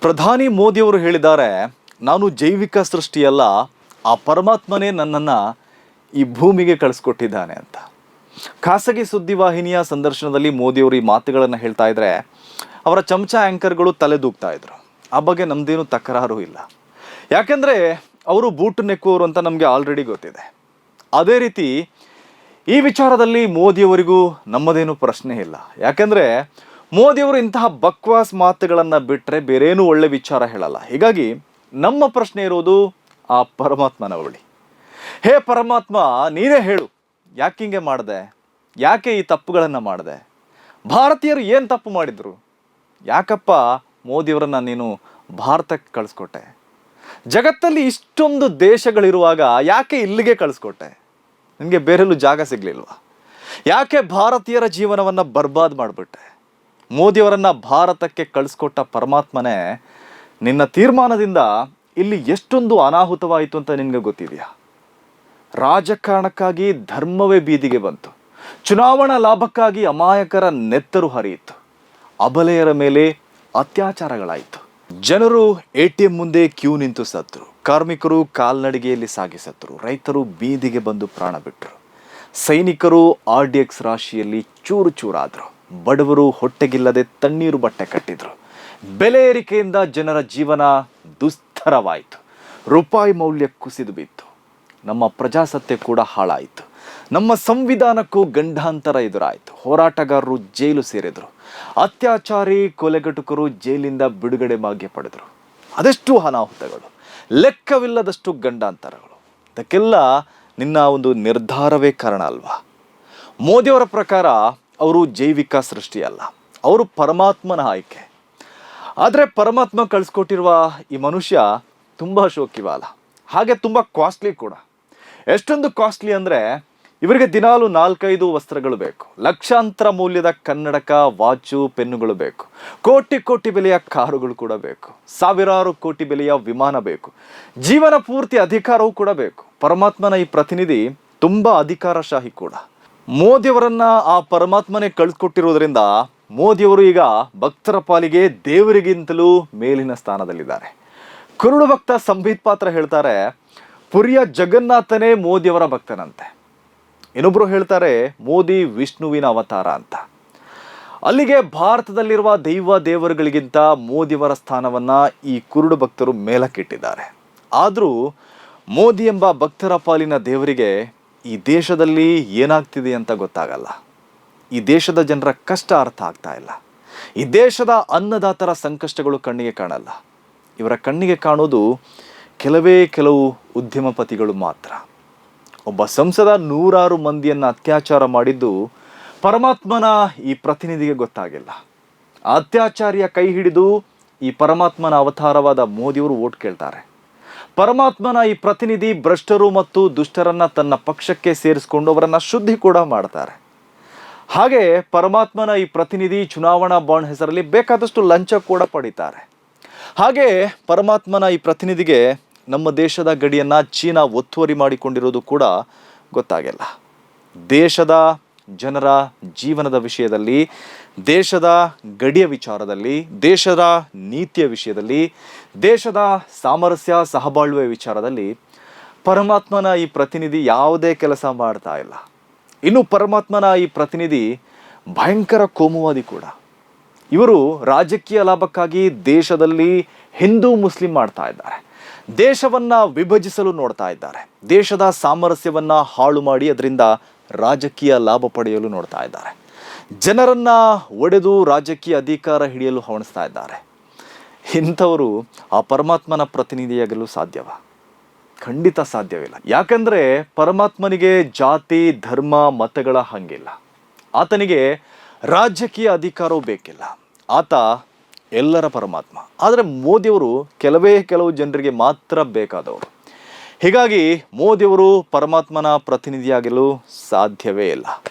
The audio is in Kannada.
ಪ್ರಧಾನಿ ಮೋದಿಯವರು ಹೇಳಿದ್ದಾರೆ, ನಾನು ಜೈವಿಕ ಸೃಷ್ಟಿಯಲ್ಲ, ಆ ಪರಮಾತ್ಮನೇ ನನ್ನನ್ನು ಈ ಭೂಮಿಗೆ ಕಳಿಸ್ಕೊಟ್ಟಿದ್ದಾನೆ ಅಂತ. ಖಾಸಗಿ ಸುದ್ದಿವಾಹಿನಿಯ ಸಂದರ್ಶನದಲ್ಲಿ ಮೋದಿಯವರು ಈ ಮಾತುಗಳನ್ನು ಹೇಳ್ತಾ ಇದ್ದರೆ ಅವರ ಚಮಚ ಆ್ಯಂಕರ್ಗಳು ತಲೆದೂಗ್ತಾ ಇದ್ರು. ಆ ಬಗ್ಗೆ ನಮ್ಮದೇನು ತಕರಾರು ಇಲ್ಲ. ಯಾಕೆಂದರೆ, ಅವರು ಬೂಟು ನೆಕ್ಕುವರು ಅಂತ ನಮಗೆ ಆಲ್ರೆಡಿ ಗೊತ್ತಿದೆ. ಅದೇ ರೀತಿ, ಈ ವಿಚಾರದಲ್ಲಿ ಮೋದಿಯವರಿಗೂ ನಮ್ಮದೇನು ಪ್ರಶ್ನೆ ಇಲ್ಲ. ಯಾಕೆಂದರೆ ಮೋದಿಯವರು ಇಂತಹ ಬಕ್ವಾಸ್ ಮಾತುಗಳನ್ನು ಬಿಟ್ಟರೆ ಬೇರೇನೂ ಒಳ್ಳೆ ವಿಚಾರ ಹೇಳಲ್ಲ. ಹೀಗಾಗಿ ನಮ್ಮ ಪ್ರಶ್ನೆ ಇರೋದು ಆ ಪರಮಾತ್ಮನ ಬಳಿ. ಹೇ ಪರಮಾತ್ಮ, ನೀನೇ ಹೇಳು, ಯಾಕೆ ಹಿಂಗೆ ಮಾಡಿದೆ? ಯಾಕೆ ಈ ತಪ್ಪುಗಳನ್ನು ಮಾಡಿದೆ? ಭಾರತೀಯರು ಏನು ತಪ್ಪು ಮಾಡಿದರು? ಯಾಕಪ್ಪ ಮೋದಿಯವರನ್ನು ನೀನು ಭಾರತಕ್ಕೆ ಕಳಿಸ್ಕೊಟ್ಟೆ? ಜಗತ್ತಲ್ಲಿ ಇಷ್ಟೊಂದು ದೇಶಗಳಿರುವಾಗ ಯಾಕೆ ಇಲ್ಲಿಗೆ ಕಳಿಸ್ಕೊಟ್ಟೆ? ನಿನಗೆ ಬೇರೆಲ್ಲೂ ಜಾಗ ಸಿಗಲಿಲ್ವಾ? ಯಾಕೆ ಭಾರತೀಯರ ಜೀವನವನ್ನು ಬರ್ಬಾದ್ ಮಾಡಿಬಿಟ್ಟೆ? ಮೋದಿಯವರನ್ನ ಭಾರತಕ್ಕೆ ಕಳಿಸ್ಕೊಟ್ಟ ಪರಮಾತ್ಮನೇ, ನಿನ್ನ ತೀರ್ಮಾನದಿಂದ ಇಲ್ಲಿ ಎಷ್ಟೊಂದು ಅನಾಹುತವಾಯಿತು ಅಂತ ನಿನಗೆ ಗೊತ್ತಿದೆಯಾ? ರಾಜಕಾರಣಕ್ಕಾಗಿ ಧರ್ಮವೇ ಬೀದಿಗೆ ಬಂತು. ಚುನಾವಣಾ ಲಾಭಕ್ಕಾಗಿ ಅಮಾಯಕರ ನೆತ್ತರು ಹರಿಯಿತು ಅಬಲೆಯರ ಮೇಲೆ ಅತ್ಯಾಚಾರಗಳಾಯಿತು. ಜನರು ಎ ಟಿ ಎಂ ಮುಂದೆ ಕ್ಯೂ ನಿಂತು ಸತ್ರು ಕಾರ್ಮಿಕರು ಕಾಲ್ನಡಿಗೆಯಲ್ಲಿ ಸಾಗಿ ಸತ್ರು ರೈತರು ಬೀದಿಗೆ ಬಂದು ಪ್ರಾಣ ಬಿಟ್ಟರು. ಸೈನಿಕರು ಆರ್ ಡಿ ಎಕ್ಸ್ ರಾಶಿಯಲ್ಲಿ ಚೂರು ಚೂರಾದರು. ಬಡವರು ಹೊಟ್ಟೆಗಿಲ್ಲದೆ ತಣ್ಣೀರು ಬಟ್ಟೆ ಕಟ್ಟಿದ್ರು. ಬೆಲೆ ಏರಿಕೆಯಿಂದ ಜನರ ಜೀವನ ದುಸ್ತರವಾಯಿತು. ರೂಪಾಯಿ ಮೌಲ್ಯ ಕುಸಿದು ಬಿತ್ತು. ನಮ್ಮ ಪ್ರಜಾಸತ್ತೆ ಕೂಡ ಹಾಳಾಯಿತು. ನಮ್ಮ ಸಂವಿಧಾನಕ್ಕೂ ಗಂಡಾಂತರ ಎದುರಾಯಿತು. ಹೋರಾಟಗಾರರು ಜೈಲು ಸೇರಿದರು. ಅತ್ಯಾಚಾರಿ, ಕೊಲೆಗಟುಕರು ಜೈಲಿಂದ ಬಿಡುಗಡೆ ಭಾಗ್ಯ ಪಡೆದರು. ಅದೆಷ್ಟು ಅನಾಹುತಗಳು. ಲೆಕ್ಕವಿಲ್ಲದಷ್ಟು ಗಂಡಾಂತರಗಳು. ಇದಕ್ಕೆಲ್ಲ ನಿನ್ನ ಒಂದು ನಿರ್ಧಾರವೇ ಕಾರಣ ಅಲ್ವಾ? ಮೋದಿಯವರ ಪ್ರಕಾರ ಅವರು ಜೈವಿಕ ಸೃಷ್ಟಿಯಲ್ಲ. ಅವರು ಪರಮಾತ್ಮನ ಆಯ್ಕೆ. ಆದರೆ ಪರಮಾತ್ಮ ಕಳಿಸ್ಕೊಟ್ಟಿರುವ ಈ ಮನುಷ್ಯ ತುಂಬ ಶೋಕಿವಾಲ. ಹಾಗೆ ತುಂಬ ಕಾಸ್ಟ್ಲಿ ಕೂಡ. ಎಷ್ಟೊಂದು ಕಾಸ್ಟ್ಲಿ ಅಂದರೆ ಇವರಿಗೆ ದಿನಾಲು ನಾಲ್ಕೈದು ವಸ್ತ್ರಗಳು ಬೇಕು. ಲಕ್ಷಾಂತರ ಮೌಲ್ಯದ ಕನ್ನಡಕ ವಾಚು, ಪೆನ್ನುಗಳು ಬೇಕು. ಕೋಟಿ ಕೋಟಿ ಬೆಲೆಯ ಕಾರುಗಳು ಕೂಡ ಬೇಕು. ಸಾವಿರಾರು ಕೋಟಿ ಬೆಲೆಯ ವಿಮಾನ ಬೇಕು. ಜೀವನ ಪೂರ್ತಿ ಅಧಿಕಾರವೂ ಕೂಡ ಬೇಕು. ಪರಮಾತ್ಮನ ಈ ಪ್ರತಿನಿಧಿ ತುಂಬ ಅಧಿಕಾರಶಾಹಿ ಕೂಡ. ಮೋದಿಯವರನ್ನ ಆ ಪರಮಾತ್ಮನೇ ಕಳಿಸ್ಕೊಟ್ಟಿರುವುದರಿಂದ ಮೋದಿಯವರು ಈಗ ಭಕ್ತರ ಪಾಲಿಗೆ ದೇವರಿಗಿಂತಲೂ ಮೇಲಿನ ಸ್ಥಾನದಲ್ಲಿದ್ದಾರೆ. ಕುರುಡು ಭಕ್ತ ಸಂಬೀತ್ ಪಾತ್ರ ಹೇಳ್ತಾರೆ, ಪುರಿಯ ಜಗನ್ನಾಥನೇ ಮೋದಿಯವರ ಭಕ್ತನಂತೆ. ಇನ್ನೊಬ್ಬರು ಹೇಳ್ತಾರೆ, ಮೋದಿ ವಿಷ್ಣುವಿನ ಅವತಾರ ಅಂತ. ಅಲ್ಲಿಗೆ ಭಾರತದಲ್ಲಿರುವ ದೈವ ದೇವರುಗಳಿಗಿಂತ ಮೋದಿಯವರ ಸ್ಥಾನವನ್ನ ಈ ಕುರುಡು ಭಕ್ತರು ಮೇಲಕ್ಕಿಟ್ಟಿದ್ದಾರೆ. ಆದರೂ ಮೋದಿ ಎಂಬ ಭಕ್ತರ ಪಾಲಿನ ದೇವರಿಗೆ ಈ ದೇಶದಲ್ಲಿ ಏನಾಗ್ತಿದೆ ಅಂತ ಗೊತ್ತಾಗಲ್ಲ. ಈ ದೇಶದ ಜನರ ಕಷ್ಟ ಅರ್ಥ ಆಗ್ತಾ ಇಲ್ಲ. ಈ ದೇಶದ ಅನ್ನದಾತರ ಸಂಕಷ್ಟಗಳು ಕಣ್ಣಿಗೆ ಕಾಣಲ್ಲ. ಇವರ ಕಣ್ಣಿಗೆ ಕಾಣೋದು ಕೆಲವೇ ಕೆಲವು ಉದ್ಯಮಪತಿಗಳು ಮಾತ್ರ. ಒಬ್ಬ ಸಂಸದ ನೂರಾರು ಮಂದಿಯನ್ನು ಅತ್ಯಾಚಾರ ಮಾಡಿದ್ದು ಪರಮಾತ್ಮನ ಈ ಪ್ರತಿನಿಧಿಗೆ ಗೊತ್ತಾಗಿಲ್ಲ. ಅತ್ಯಾಚಾರಿಯ ಕೈ ಹಿಡಿದು ಈ ಪರಮಾತ್ಮನ ಅವತಾರವಾದ ಮೋದಿಯವರು ಓಟ್ ಕೇಳ್ತಾರೆ. ಪರಮಾತ್ಮನ ಈ ಪ್ರತಿನಿಧಿ ಭ್ರಷ್ಟರು ಮತ್ತು ದುಷ್ಟರನ್ನ ತನ್ನ ಪಕ್ಷಕ್ಕೆ ಸೇರಿಸಿಕೊಂಡು ಅವರನ್ನ ಶುದ್ಧಿ ಕೂಡ ಮಾಡ್ತಾರೆ. ಹಾಗೆ ಪರಮಾತ್ಮನ ಈ ಪ್ರತಿನಿಧಿ ಚುನಾವಣಾ ಬಾಂಡ್ ಹೆಸರಲ್ಲಿ ಬೇಕಾದಷ್ಟು ಲಂಚ ಕೂಡ ಪಡಿತಾರೆ. ಹಾಗೆ ಪರಮಾತ್ಮನ ಈ ಪ್ರತಿನಿಧಿಗೆ ನಮ್ಮ ದೇಶದ ಗಡಿಯನ್ನ ಚೀನಾ ಒತ್ತುವರಿ ಮಾಡಿಕೊಂಡಿರೋದು ಕೂಡ ಗೊತ್ತಾಗಿಲ್ಲ. ದೇಶದ ಜನರ ಜೀವನದ ವಿಷಯದಲ್ಲಿ ದೇಶದ ಗಡಿಯ ವಿಚಾರದಲ್ಲಿ, ದೇಶದ ನೀತಿಯ ವಿಷಯದಲ್ಲಿ, ದೇಶದ ಸಾಮರಸ್ಯ ಸಹಬಾಳ್ವೆ ವಿಚಾರದಲ್ಲಿ ಪರಮಾತ್ಮನ ಈ ಪ್ರತಿನಿಧಿ ಯಾವುದೇ ಕೆಲಸ ಮಾಡ್ತಾ ಇಲ್ಲ. ಇನ್ನು ಪರಮಾತ್ಮನ ಈ ಪ್ರತಿನಿಧಿ ಭಯಂಕರ ಕೋಮುವಾದಿ ಕೂಡ. ಇವರು ರಾಜಕೀಯ ಲಾಭಕ್ಕಾಗಿ ದೇಶದಲ್ಲಿ ಹಿಂದೂ ಮುಸ್ಲಿಂ ಮಾಡ್ತಾ ಇದ್ದಾರೆ. ದೇಶವನ್ನ ವಿಭಜಿಸಲು ನೋಡ್ತಾ ಇದ್ದಾರೆ. ದೇಶದ ಸಾಮರಸ್ಯವನ್ನ ಹಾಳು ಮಾಡಿ ಅದರಿಂದ ರಾಜಕೀಯ ಲಾಭ ಪಡೆಯಲು ನೋಡ್ತಾ ಇದ್ದಾರೆ. ಜನರನ್ನ ಒಡೆದು ರಾಜಕೀಯ ಅಧಿಕಾರ ಹಿಡಿಯಲು ಹವಣಿಸ್ತಾ ಇದ್ದಾರೆ. ಇಂಥವರು ಆ ಪರಮಾತ್ಮನ ಪ್ರತಿನಿಧಿಯಾಗಲು ಸಾಧ್ಯವ? ಖಂಡಿತ ಸಾಧ್ಯವಿಲ್ಲ. ಯಾಕಂದ್ರೆ ಪರಮಾತ್ಮನಿಗೆ ಜಾತಿ, ಧರ್ಮ, ಮತಗಳ ಹಂಗಿಲ್ಲ. ಆತನಿಗೆ ರಾಜಕೀಯ ಅಧಿಕಾರವೂ ಬೇಕಿಲ್ಲ. ಆತ ಎಲ್ಲರ ಪರಮಾತ್ಮ. ಆದರೆ ಮೋದಿಯವರು ಕೆಲವೇ ಕೆಲವು ಜನರಿಗೆ ಮಾತ್ರ ಬೇಕಾದವರು. ಹೀಗಾಗಿ ಮೋದಿಯವರು ಪರಮಾತ್ಮನ ಪ್ರತಿನಿಧಿಯಾಗಲು ಸಾಧ್ಯವೇ ಇಲ್ಲ.